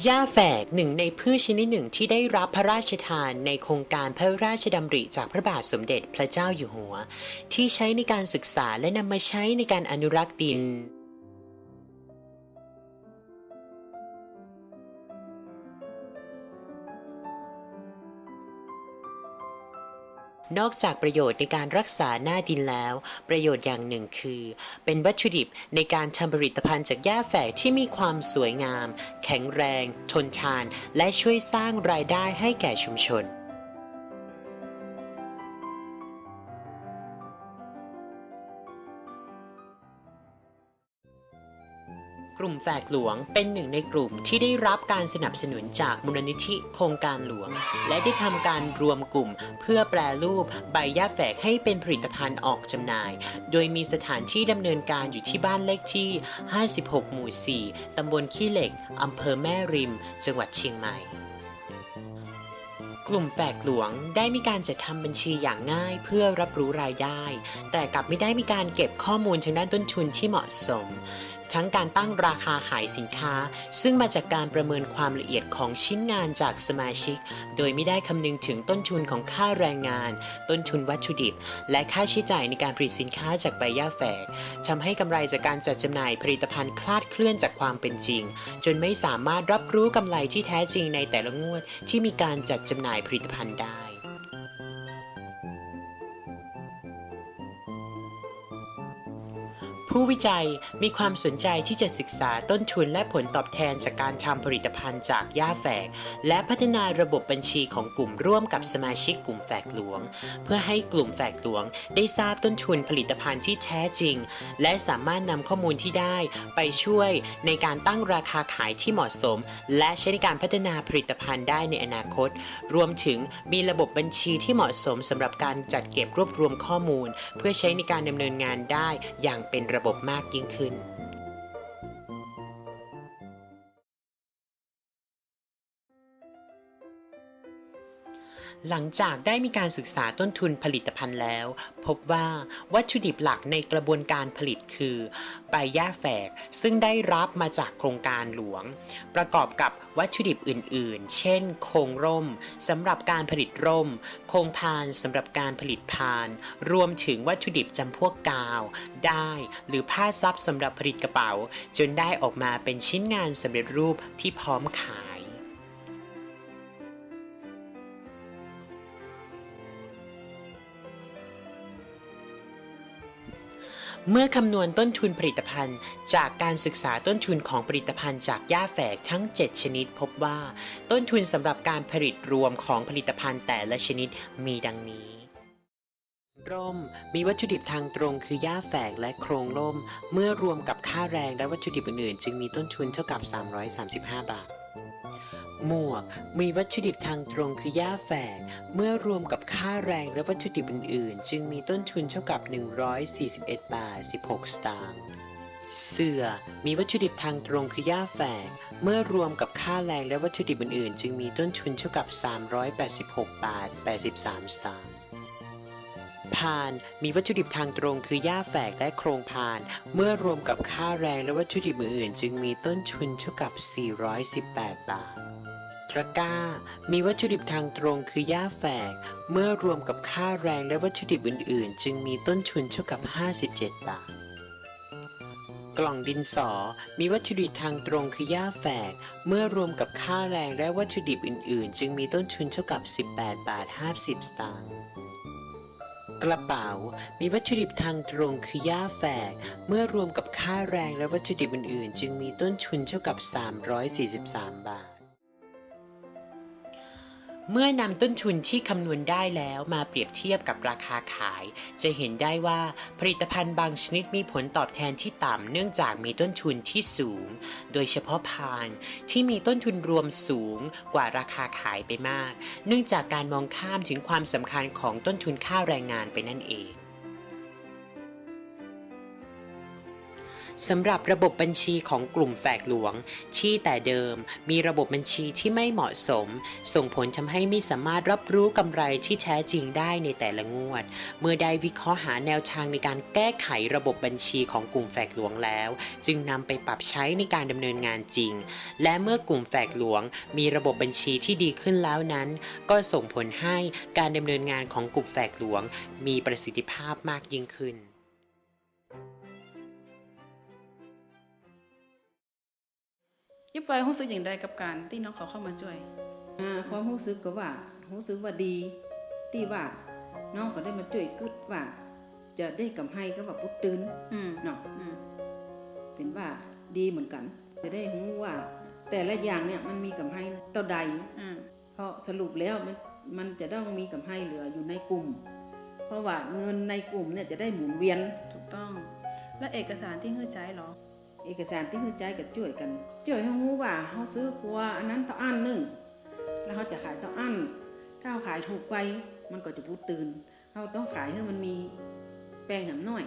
หญ้าแฝกหนึ่งในพืชชนิดหนึ่งที่ได้รับพระราชทานในโครงการพระราชดำริจากพระบาทสมเด็จพระเจ้าอยู่หัว ที่ใช้ในการศึกษาและนำมาใช้ในการอนุรักษ์ดิน นอกจากประโยชน์ในการรักษาหน้าดินแล้ว ประโยชน์อย่างหนึ่งคือ เป็นวัตถุดิบในการทำผลิตภัณฑ์จากหญ้าแฝกที่มีความสวยงาม แข็งแรง ทนทาน และช่วยสร้างรายได้ให้แก่ชุมชน กลุ่มแฝกหลวงเป็นหนึ่งในกลุ่มที่ได้รับการสนับสนุนจากมูลนิธิโครงการหลวง และได้ทำการรวมกลุ่ม เพื่อแปรรูปใบหญ้าแฝกให้เป็นผลิตภัณฑ์ออกจำหน่าย โดยมีสถานที่ดำเนินการอยู่ที่บ้านเลขที่ 56 หมู่ 4 ตำบลขี้เหล็กอำเภอแม่ริม จังหวัดเชียงใหม่กลุ่มแฝกหลวงได้มีการจัดทำบัญชีอย่างง่ายเพื่อรับรู้รายได้ แต่กลับไม่ได้มีการเก็บข้อมูลทางด้านต้นทุนที่เหมาะสม ทั้งการตั้งราคาขายสินค้า ซึ่งมาจากการประเมินความละเอียดของชิ้นงานจากสมาชิก โดยไม่ได้คำนึงถึงต้นทุนของค่าแรงงาน ต้นทุนวัตถุดิบ และค่าใช้จ่ายในการผลิตสินค้าจากใบหญ้าแฝกทำให้กำไรจากการจัดจำหน่ายผลิตภัณฑ์คลาดเคลื่อนจากความเป็นจริง จนไม่สามารถรับรู้กำไรที่แท้จริงในแต่ละงวดที่มีการจัดจำหน่ายผลิตภัณฑ์ได้ ผู้วิจัยมีความสนใจที่จะศึกษาต้นทุนและผลตอบแทนจากการทำผลิตภัณฑ์จากหญ้าแฝก และพัฒนาระบบบัญชีของกลุ่มร่วมกับสมาชิกกลุ่มแฝกหลวง เพื่อให้กลุ่มแฝกหลวง ได้ทราบต้นทุนผลิตภัณฑ์ที่แท้จริง และสามารถนำข้อมูลที่ได้ ไปช่วยในการตั้งราคาขายที่เหมาะสม และใช้ในการพัฒนาผลิตภัณฑ์ได้ในอนาคต รวมถึงมีระบบบัญชีที่เหมาะสมสำหรับการจัดเก็บรวบรวมข้อมูล เพื่อใช้ในการดำเนินงานได้อย่างเป็นระบบมากยิ่งขึ้น หลังจากได้มีการศึกษาต้นทุนผลิตภัณฑ์แล้ว พบว่าวัตถุดิบหลักในกระบวนการผลิตคือใบหญ้าแฝก ซึ่งได้รับมาจากโครงการหลวง ประกอบกับวัตถุดิบอื่น ๆ เช่น โครงร่มสำหรับการผลิตร่ม โครงพานสำหรับการผลิตพาน รวมถึงวัตถุดิบจำพวกกาว ได้ หรือผ้าซับสำหรับผลิตกระเป๋า จนได้ออกมาเป็นชิ้นงานสำเร็จรูปที่พร้อมขาย เมื่อคำนวณต้นทุนผลิตภัณฑ์ จากการศึกษาต้นทุนของผลิตภัณฑ์จากหญ้าแฝกทั้ง 7 ชนิด พบว่า ต้นทุนสำหรับการผลิตรวมของผลิตภัณฑ์แต่ละชนิดมีดังนี้ ร่มมีวัตถุดิบทางตรงคือหญ้าแฝกและโครงร่ม เมื่อรวมกับค่าแรงและวัตถุดิบอื่นๆ จึงมีต้นทุนเท่ากับ 335 บาท หมวกมีวัตถุดิบทางตรงคือหญ้าแฝก เมื่อรวมกับค่าแรงและวัตถุดิบอื่น ๆ จึงมีต้นทุนเท่ากับ 141 บาท 16 สตางค์ เสื่อมีวัตถุดิบทางตรงคือหญ้าแฝก เมื่อรวมกับค่าแรงและวัตถุดิบอื่น ๆ จึงมีต้นทุนเท่ากับ 386 บาท 83 สตางค์พานมีวัตถุดิบทางตรงคือหญ้าแฝกและโครงพาน เมื่อรวมกับค่าแรงและวัตถุดิบอื่นๆจึงมีต้นทุนเท่ากับ 418 บาท ตะกร้า มีวัตถุดิบทางตรงคือหญ้าแฝก เมื่อรวมกับค่าแรงและวัตถุดิบอื่น ๆ จึงมีต้นทุนเท่ากับ 57 บาท กล่องดินสอ มีวัตถุดิบทางตรงคือหญ้าแฝก เมื่อรวมกับค่าแรงและวัตถุดิบอื่น ๆ จึงมีต้นทุนเท่ากับ 18 บาท 50 สตางค์กระเป๋า มีวัตถุดิบทางตรงคือหญ้าแฝก เมื่อรวมกับค่าแรงและวัตถุดิบอื่น ๆ จึงมีต้นทุนเท่ากับ 343 บาท เมื่อนำต้นทุนที่คำนวณได้แล้วมาเปรียบเทียบกับราคาขาย จะเห็นได้ว่าผลิตภัณฑ์บางชนิดมีผลตอบแทนที่ต่ำเนื่องจากมีต้นทุนที่สูง โดยเฉพาะพานที่มีต้นทุนรวมสูงกว่าราคาขายไปมาก เนื่องจากการมองข้ามถึงความสำคัญของต้นทุนค่าแรงงานไปนั่นเอง สำหรับระบบบัญชีของกลุ่มแฝกหลวง ที่แต่เดิมมีระบบบัญชีที่ไม่เหมาะสม ส่งผลทำให้ไม่สามารถรับรู้กำไรที่แท้จริงได้ในแต่ละงวด เมื่อได้วิเคราะห์หาแนวทางในการแก้ไขระบบบัญชีของกลุ่มแฝกหลวงแล้ว จึงนำไปปรับใช้ในการดำเนินงานจริง และเมื่อกลุ่มแฝกหลวง มีระบบบัญชีที่ดีขึ้นแล้วนั้น ก็ส่งผลให้การดำเนินงานของกลุ่มแฝกหลวง มีประสิทธิภาพมากยิ่งขึ้น ยิบไปรู้สึกอย่างใดกับการที่น้องเขาเข้ามาช่วยอ่าความรู้สึกก็ว่ารู้สึกว่าดีที่ว่าน้องก็ได้มาช่วยกึดว่า จะได้กำไรก็ว่าปุ๊บตื่นอืมเนาะอืมเป็นว่าดีเหมือนกัน จะได้รู้ว่า แต่ละอย่างเนี่ยมันมีกำไรเท่าใดอืมเพราะสรุปแล้วมันมันจะต้องมีกำไรเหลืออยู่ในกลุ่ม เพราะว่าเงินในกลุ่มเนี่ยจะได้หมุนเวียนถูกต้อง และเอกสารที่เฮือใจเหรอ เอกสารที่คือใจกับช่วยกันช่วยให้รู้ว่าเขาซื้อครัวอันนั้นต่ออันหนึ่งแล้วเขาจะขายต่ออันถ้าเขาขายถูกไปมันก็จะพูดตื่นเขาต้องขายให้มันมีแปลงหำหน่อย